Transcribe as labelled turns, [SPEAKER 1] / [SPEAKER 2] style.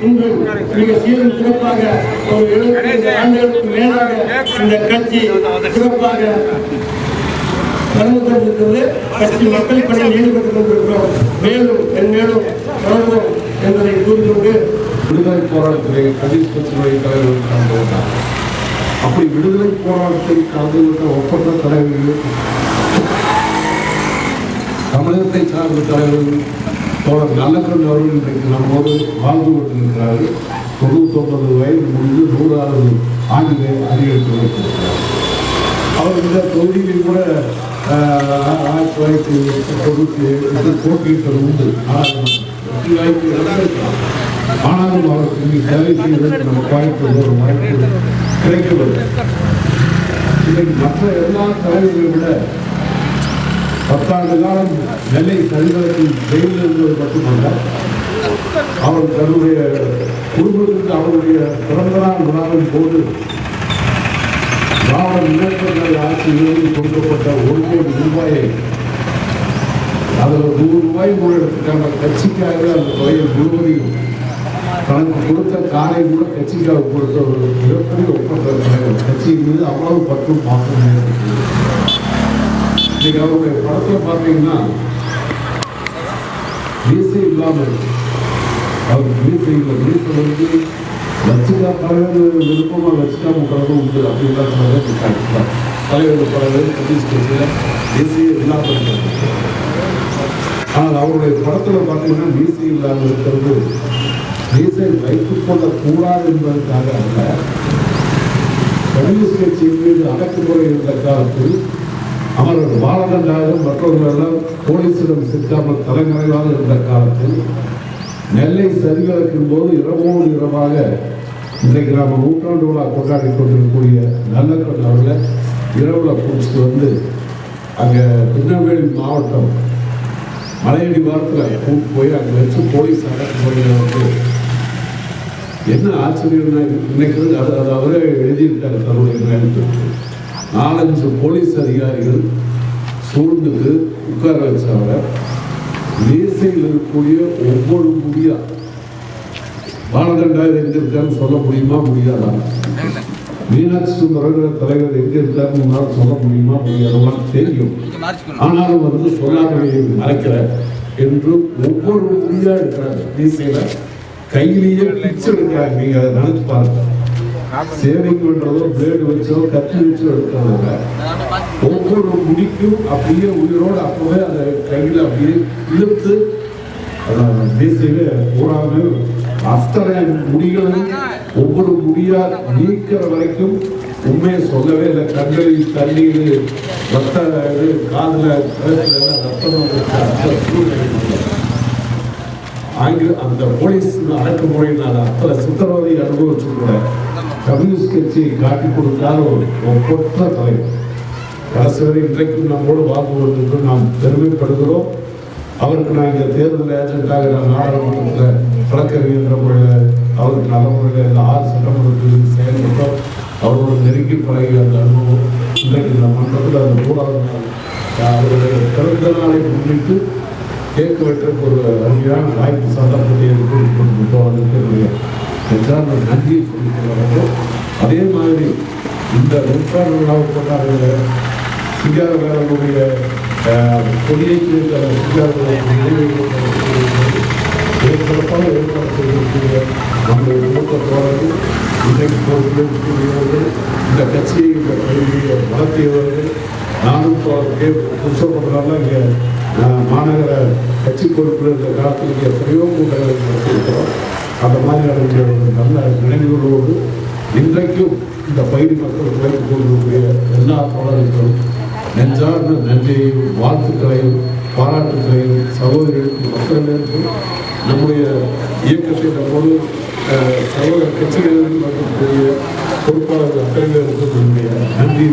[SPEAKER 1] இன்று மிக சீரும் சிறப்பாக ஒரு எழுபத்தி ஆண்டுகளுக்கு மேலாக இந்த கட்சி சிறப்பாக நடந்து கொண்டிருக்கிறது கட்சி மக்கள் பணியில் ஈடுபட்டுக் கொண்டிருக்கிறோம். மேலும் மென்மேலும் தொடர்வோம் என்பதை கூறிக்கொண்டு
[SPEAKER 2] விடுதலை போராட்டத்திலே கதிர் கட்சியினுடைய தலைவர்கள் கலந்து கொண்டார் அப்படி விடுதலை போராட்டத்தில் கலந்து கொண்ட ஒப்பந்த தலைவர்கள் தமிழகத்தை சார்ந்த தலைவர்கள் தோழர் நல்லக்கண் அவர்கள் இன்றைக்கு நம்மோடு வாழ்ந்து கொண்டிருக்கிறார்கள். தொண்ணூத்தொன்பது வயது முடிந்து நூறாவது ஆண்டிலே அதிகரித்து வைத்திருக்கிறார் அவர் இந்த தொகுதியில் கூட ஆயிரத்தி தொள்ளாயிரத்தி தொண்ணூற்றி ஏழு போட்டியிட்டது உண்டு. ஆனாலும் அவருக்கு இங்கே சேவை செய்வதற்கு நம்ம கோயம்புத்தூர் ஒரு வாய்ப்பு கிடைக்கவில்லை. இன்னைக்கு மற்ற எல்லா தலைவர்களை விட பத்தாண்டு காலம் நெல்லை கழிவகத்தில் ஜெயிலில் இருந்தது மட்டுமல்ல அவர் தன்னுடைய குடும்பத்திற்கு அவருடைய பிறந்த நாள் விழாவின் போது திராவிட முன்னேற்றங்கள் ஆட்சியிலிருந்து கொடுக்கப்பட்ட ஒரு கோடி ரூபாயை அதில் நூறு ரூபாய் கூட கட்சிக்காக அந்த தொகையை முழுவதையும் தனக்கு கொடுத்த காரை கூட கட்சிக்காக கொடுத்த ஒரு மிகப்பெரிய ஒப்பந்தம். கட்சியின் மீது அவ்வளவு பற்றும் பாசம் இருக்குது நீங்கள் அவருடைய படத்தில் பார்த்தீங்கன்னா மீசை இல்லாமல் அவர் அவருக்கு மீசை இல்லை மீசை வந்து வச்சுக்கா தலைவர் விருப்பமாக வச்சுக்காம உட்காந்து உண்டு அப்படின்லாம் சொல்ல தலைவர் பல பேர் கம்யூனிஸ்ட் மீசையே இல்லாமல் ஆனால் அவருடைய படத்தில் பார்த்தீங்கன்னா மீசை இல்லாமல் இருக்கிறது மீசை வைத்துக் கொள்ளக்கூடாது என்பதற்காக அல்ல. கம்யூனிஸ்ட் கட்சியின் மீது அடக்குமுறை இருந்த காலத்தில் அமரர் பாலகண்டாகவும் மற்றவர்களெல்லாம் போலீசிடம் சிக்காமல் தலைமறைவாக இருந்த காலத்தில் நெல்லை சரிவிறக்கும் போது இரவோடு இரவாக இன்றைக்கு நாம் நூற்றாண்டு விழா கொண்டாடி கொண்டிருக்கக்கூடிய நல்லக்கண் அவர்களை இரவில் பிடிச்சிட்டு வந்து அங்கே திருநெல்வேலி மாவட்டம் மலையடி வாரத்தில் கூட்டு போய் அங்கே வச்சு போலீஸ் அடக்குமுறையில் வந்து என்ன ஆச்சரியம்னா இன்னைக்கு அது அது அவரே எழுதியிருக்காரு தன்னுடைய நேரத்துக்கு நாலஞ்சு போலீஸ் அதிகாரிகள் சூழ்ந்துட்டு உட்கார வச்சவரை மேசையில் இருக்கக்கூடிய ஒவ்வொரு முடியா? பாலகண்டாயர் எங்க இருக்கான்னு சொல்ல முடியுமா முடியாதா? மீனாட்சி சுந்தரங்கிற தலைவர் எங்க இருக்காருன்னு உங்களால சொல்ல முடியுமா முடியாதவா தெரியும். ஆனாலும் வந்து சொல்லாமலே மறைக்கிற என்று ஒவ்வொரு முடியா இருக்கிறாங்க. மீசையில கையிலேயே பிச்சு எடுக்கிறாங்க. நீங்க அதை நினைச்சு பாருங்க. சேவிங் பிளேடு வச்சோ கத்தி வச்சோ எடுக்கிறதில்ல ஒவ்வொரு முடிக்கும் அப்படியே உயிரோடு அப்பவே அதை கையில் அப்படியே இழுத்து மீசையில பூராமே அத்தனை முடிகளும் ஒவ்வொரு முடியா நீக்கிற வரைக்கும் உண்மையை சொல்லவே இல்லை. கண்களில் தண்ணீர் ரத்த இது காதுல ரத்தம் அந்த ஆங்கில அந்த போலீஸ் அடக்குமுறையினால் அத்தனை சித்திரவதை அனுபவிச்சு கூட கம்யூனிஸ்ட் கட்சியை காட்டி கொடுத்தால் ஒரு ஒப்பற்ற தலைவர் கடைசி வரை இன்றைக்கும் நம்மோடு வாழ்ந்து கொண்டிருக்கிறோம் நாம் பெருமைப்படுகிறோம். அவருக்கு நான் இங்கே தேர்தல் ஏஜென்ட்டாக நான் நாடாளுமன்றத்தில் வழக்கறிஞர் முறையில் அவருக்கு நல்ல முறையில் இந்த ஆறு சட்டமன்றத்தில் செயல்பட்டோம். அவரோட நெருங்கி பழகிய அந்த அனுபவம் இன்றைக்கு இந்த மன்றத்தில் அந்த மூணாவது நாள் அவருடைய பிறந்த நாளை முன்னிட்டு கேட்க வெட்டுறதுக்கு ஒரு அருமையான வாய்ப்பு சந்தர்ப்பத்தை ஏற்படுத்தி கொண்டு போவதற்கு என்னுடைய நெஞ்சார்ந்த நன்றியை சொல்லிக் கொள்கிறோம் அதே மாதிரி இந்த நூற்றாண்டு விழாவை கொண்டாடுகிற சிங்கார வேலனுடைய கொடியேற்றி இருக்கிற சிங்கார சிறப்பாக ஏற்பாடு செய்திருக்கிற நம்முடைய மூத்த தோழர்கள் இன்றைக்கு பொறுப்பில் இந்த கட்சியை இந்த கல்வியை வளர்த்தியவர்கள் நானும் தோழர்களே புதுசப்படுறதால இங்கே மாநகர கட்சி பொறுப்பில் இந்த காலத்தில் இங்கே எத்தனையோ கூட்டங்களை நடத்தியிருக்கிறோம். அந்த மாதிரியான ஒரு நல்ல நினைவுகளோடு இன்றைக்கும் இந்த பயிர் மக்கள் உழைத்துக் கொண்டிருக்கிற எல்லா தோழர்களுக்கும் நெஞ்சார்ந்த நன்றியையும் வாழ்த்துக்களையும் பாராட்டுகளையும் சகோதரிகளுக்கும் மக்களிடம் நம்முடைய இயக்கத்தின் போது சகோதர கட்சிகளில் இருக்கக்கூடிய பொறுப்பாளர்கள் அக்கறைகளுக்கு நன்றியை நன்றி